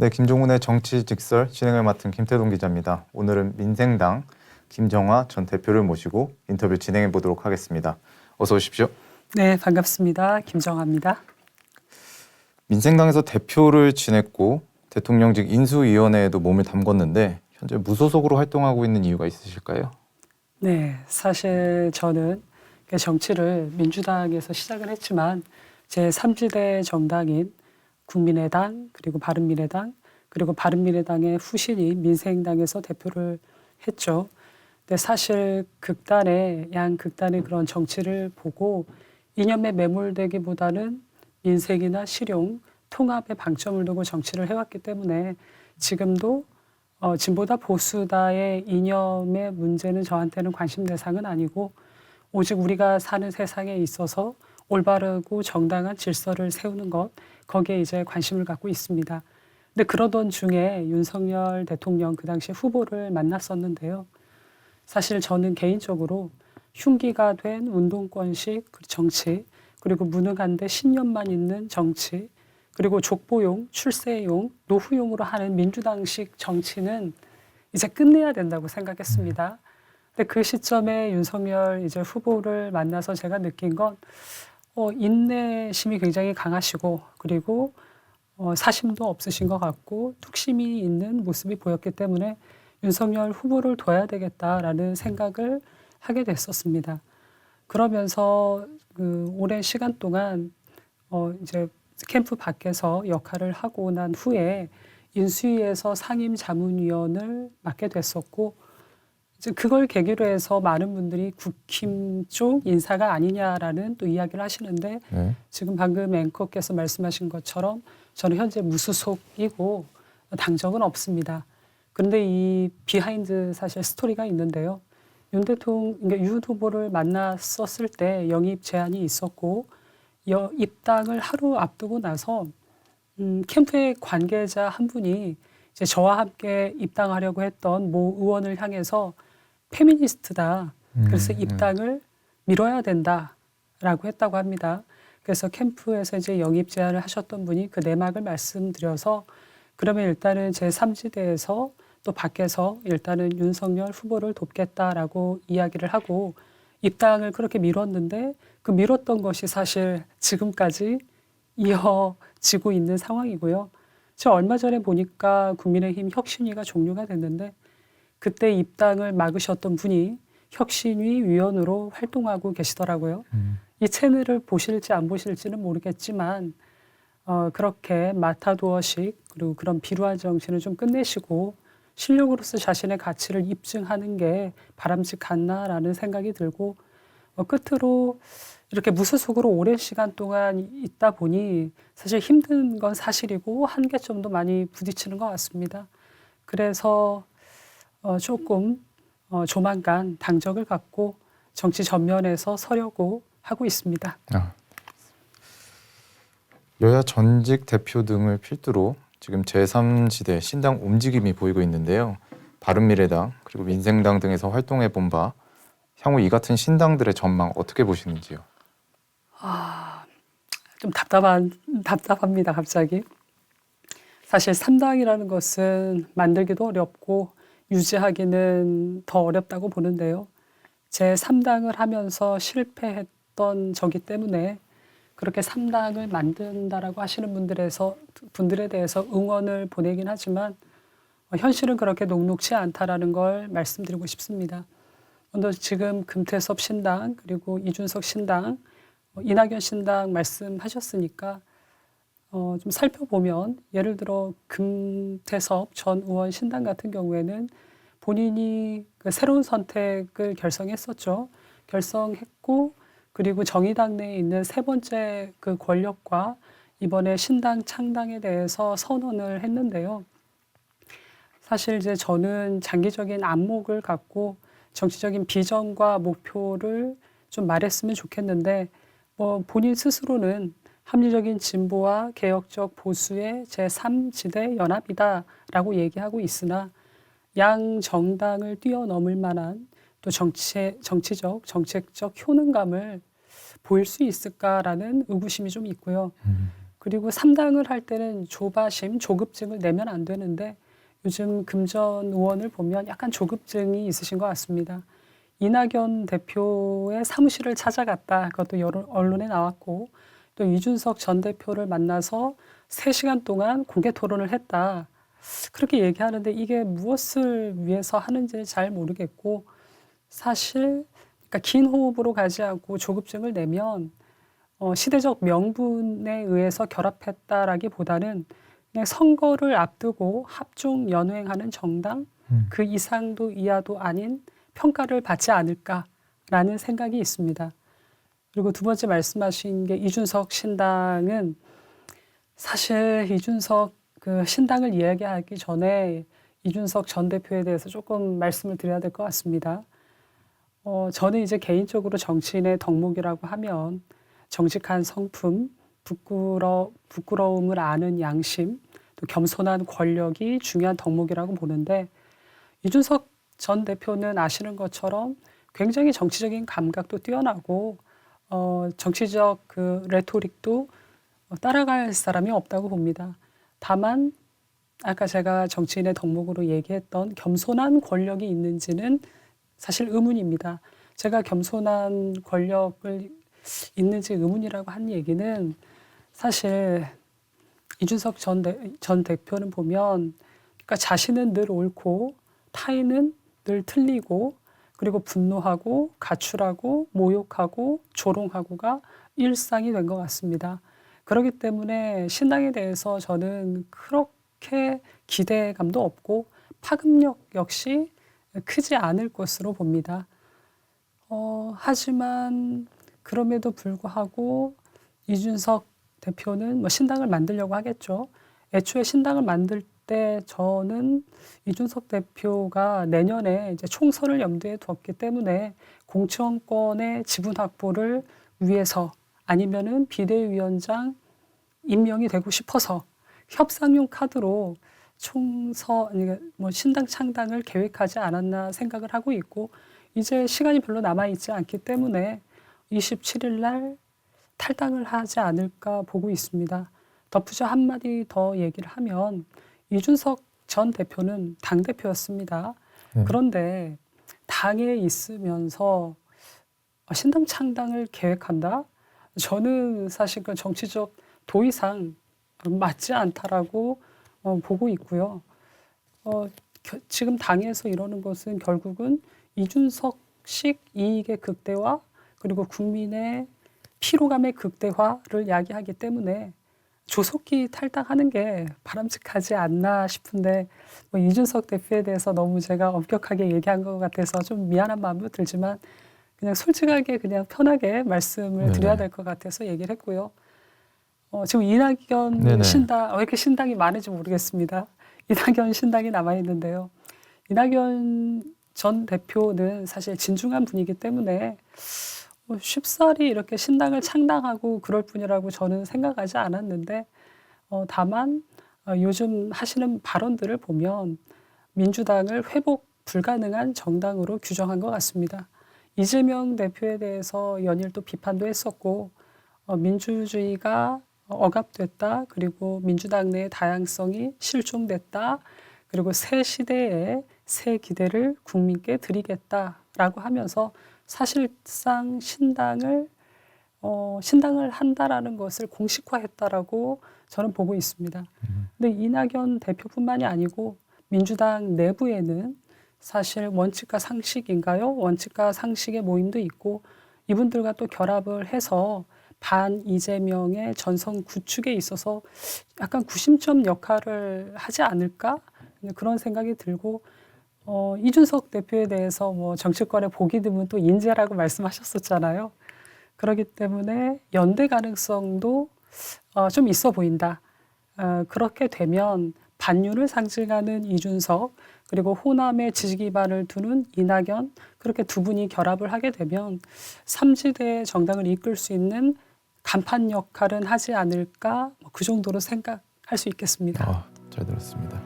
네, 김종훈의 정치 직설 진행을 맡은 김태동 기자입니다. 오늘은 민생당 김정화 전 대표를 모시고 인터뷰 진행해 보도록 하겠습니다. 어서 오십시오. 네, 반갑습니다. 김정아입니다. 민생당에서 대표를 지냈고 대통령직 인수위원회에도 몸을 담궜는데 현재 무소속으로 활동하고 있는 이유가 있으실까요? 네, 사실 저는 그 정치를 민주당에서 시작을 했지만 제 3지대 정당인 국민의당 그리고 바른미래당 그리고 바른미래당의 후신인 민생당에서 대표를 했죠. 근데 사실 극단의 양 극단의 그런 정치를 보고 이념에 매몰되기보다는 민생이나 실용, 통합에 방점을 두고 정치를 해왔기 때문에 지금도 어, 진보다 보수다의 이념의 문제는 저한테는 관심 대상은 아니고 오직 우리가 사는 세상에 있어서 올바르고 정당한 질서를 세우는 것 거기에 이제 관심을 갖고 있습니다. 근데 그러던 중에 윤석열 대통령 그 당시 후보를 만났었는데요. 사실 저는 개인적으로 흉기가 된 운동권식 정치 그리고 무능한데 신념만 있는 정치 그리고 족보용, 출세용, 노후용으로 하는 민주당식 정치는 이제 끝내야 된다고 생각했습니다. 근데 그 시점에 윤석열 이제 후보를 만나서 제가 느낀 건 어, 인내심이 굉장히 강하시고 그리고 어, 사심도 없으신 것 같고 뚝심이 있는 모습이 보였기 때문에 윤석열 후보를 둬야 되겠다라는 생각을 하게 됐었습니다. 그러면서 그 오랜 시간 동안 어, 이제 캠프 밖에서 역할을 하고 난 후에 인수위에서 상임 자문위원을 맡게 됐었고 그걸 계기로 해서 많은 분들이 국힘 쪽 인사가 아니냐라는 또 이야기를 하시는데 네. 지금 방금 앵커께서 말씀하신 것처럼 저는 현재 무소속이고 당적은 없습니다. 그런데 이 비하인드 사실 스토리가 있는데요. 윤 대통령, 그러니까 윤 후보를 만났었을 때 영입 제한이 있었고 여, 입당을 하루 앞두고 나서 음, 캠프의 관계자 한 분이 이제 저와 함께 입당하려고 했던 모 의원을 향해서 페미니스트다. 그래서 음, 입당을 미뤄야 된다라고 했다고 합니다. 그래서 캠프에서 이제 영입 제안을 하셨던 분이 그 내막을 말씀드려서 그러면 일단은 제 3지대에서 또 밖에서 일단은 윤석열 후보를 돕겠다라고 이야기를 하고 입당을 그렇게 미뤘는데 그 미뤘던 것이 사실 지금까지 이어지고 있는 상황이고요. 저 얼마 전에 보니까 국민의힘 혁신위가 종료가 됐는데 그때 입당을 막으셨던 분이 혁신위 위원으로 활동하고 계시더라고요. 음. 이 채널을 보실지 안 보실지는 모르겠지만 어, 그렇게 마타도어식 그리고 그런 비루한 정신을 좀 끝내시고 실력으로서 자신의 가치를 입증하는 게 바람직하나라는 생각이 들고 어, 끝으로 이렇게 무소속으로 오랜 시간 동안 있다 보니 사실 힘든 건 사실이고 한계점도 많이 부딪히는 것 같습니다. 그래서 어, 조금 어, 조만간 당적을 갖고 정치 전면에서 서려고 하고 있습니다. 아. 여야 전직 대표 등을 필두로 지금 제3지대 신당 움직임이 보이고 있는데요. 바른미래당 그리고 민생당 등에서 활동해 본 바 향후 이 같은 신당들의 전망 어떻게 보시는지요? 좀 답답한 답답합니다. 갑자기 사실 3당이라는 것은 만들기도 어렵고 유지하기는 더 어렵다고 보는데요. 제 3당을 하면서 실패했던 저기 때문에 그렇게 3당을 만든다라고 하시는 분들에서 분들에 대해서 응원을 보내긴 하지만 어, 현실은 그렇게 녹록치 않다라는 걸 말씀드리고 싶습니다. 오늘 지금 금태섭 신당 그리고 이준석 신당 어, 이낙연 신당 말씀하셨으니까 어, 좀 살펴보면 예를 들어 금태섭 전 의원 신당 같은 경우에는 본인이 그 새로운 선택을 결성했었죠. 결성했고 그리고 정의당 내에 있는 세 번째 그 권력과 이번에 신당 창당에 대해서 선언을 했는데요. 사실 이제 저는 장기적인 안목을 갖고 정치적인 비전과 목표를 좀 말했으면 좋겠는데 뭐 본인 스스로는 합리적인 진보와 개혁적 보수의 제3지대 연합이다라고 얘기하고 있으나 양 정당을 뛰어넘을 만한 또 정치, 정치적, 정책적 효능감을 보일 수 있을까라는 의구심이 좀 있고요. 그리고 3당을 할 때는 조바심, 조급증을 내면 안 되는데 요즘 금전 의원을 보면 약간 조급증이 있으신 것 같습니다. 이낙연 대표의 사무실을 찾아갔다. 그것도 여론, 언론에 나왔고 또 이준석 전 대표를 만나서 3시간 동안 공개 토론을 했다. 그렇게 얘기하는데 이게 무엇을 위해서 하는지 잘 모르겠고 사실 그러니까 긴 호흡으로 가지 않고 조급증을 내면 어, 시대적 명분에 의해서 결합했다라기보다는 그냥 선거를 앞두고 합종 연횡하는 정당 음. 그 이상도 이하도 아닌 평가를 받지 않을까라는 생각이 있습니다. 그리고 두 번째 말씀하신 게 이준석 신당은 사실 이준석 그 신당을 이야기하기 전에 이준석 전 대표에 대해서 조금 말씀을 드려야 될 것 같습니다. 어, 저는 이제 개인적으로 정치인의 덕목이라고 하면 정직한 성품, 부끄러, 부끄러움을 아는 양심, 또 겸손한 권력이 중요한 덕목이라고 보는데 이준석 전 대표는 아시는 것처럼 굉장히 정치적인 감각도 뛰어나고 어, 정치적 그 레토릭도 어, 따라갈 사람이 없다고 봅니다. 다만 아까 제가 정치인의 덕목으로 얘기했던 겸손한 권력이 있는지는 사실 의문입니다. 제가 겸손한 권력을 있는지 의문이라고 한 얘기는 사실 이준석 전, 대, 전 대표는 보면 그러니까 자신은 늘 옳고 타인은 늘 틀리고 그리고 분노하고 가출하고 모욕하고 조롱하고가 일상이 된 것 같습니다. 그렇기 때문에 신당에 대해서 저는 그렇게 기대감도 없고 파급력 역시 크지 않을 것으로 봅니다. 어, 하지만 그럼에도 불구하고 이준석 대표는 뭐 신당을 만들려고 하겠죠. 애초에 신당을 만들 때 저는 이준석 대표가 내년에 이제 총선을 염두에 두었기 때문에 공천권의 지분 확보를 위해서 아니면은 비대위원장 임명이 되고 싶어서 협상용 카드로 총선 아니 뭐 신당 창당을 계획하지 않았나 생각을 하고 있고 이제 시간이 별로 남아 있지 않기 때문에 27일 날 탈당을 하지 않을까 보고 있습니다. 덧붙여 한마디 더 얘기를 하면 이준석 전 대표는 당 대표였습니다. 네. 그런데 당에 있으면서 신당 창당을 계획한다? 저는 사실 그 정치적 도의상 맞지 않다라고 어, 보고 있고요. 어, 겨- 지금 당에서 이러는 것은 결국은 이준석식 이익의 극대화 그리고 국민의 피로감의 극대화를 야기하기 때문에 조속히 탈당하는 게 바람직하지 않나 싶은데 뭐 이준석 대표에 대해서 너무 제가 엄격하게 얘기한 것 같아서 좀 미안한 마음도 들지만 그냥 솔직하게 그냥 편하게 말씀을 네네. 드려야 될 것 같아서 얘기를 했고요. 어, 지금 이낙연 네네. 신당 왜 이렇게 신당이 많은지 모르겠습니다. 이낙연 신당이 남아 있는데요. 이낙연 전 대표는 사실 진중한 분이기 때문에 뭐 쉽사리 이렇게 신당을 창당하고 그럴 뿐이라고 저는 생각하지 않았는데 어, 다만 어, 요즘 하시는 발언들을 보면 민주당을 회복 불가능한 정당으로 규정한 것 같습니다. 이재명 대표에 대해서 연일 또 비판도 했었고 어, 민주주의가 억압됐다 그리고 민주당 내 다양성이 실종됐다 그리고 새 시대에 새 기대를 국민께 드리겠다라고 하면서 사실상 신당을 어, 신당을 한다라는 것을 공식화했다라고 저는 보고 있습니다. 근데 이낙연 대표뿐만이 아니고 민주당 내부에는 사실 원칙과 상식인가요? 원칙과 상식의 모임도 있고 이분들과 또 결합을 해서 반 이재명의 전선 구축에 있어서 약간 구심점 역할을 하지 않을까 그런 생각이 들고 어, 이준석 대표에 대해서 뭐 정치권의 보기 드문 또 인재라고 말씀하셨었잖아요. 그렇기 때문에 연대 가능성도 어, 좀 있어 보인다. 어, 그렇게 되면 반윤을 상징하는 이준석 그리고 호남의 지지 기반을 두는 이낙연 그렇게 두 분이 결합을 하게 되면 삼지대 정당을 이끌 수 있는 간판 역할은 하지 않을까 뭐 그 정도로 생각할 수 있겠습니다. 아, 잘 들었습니다.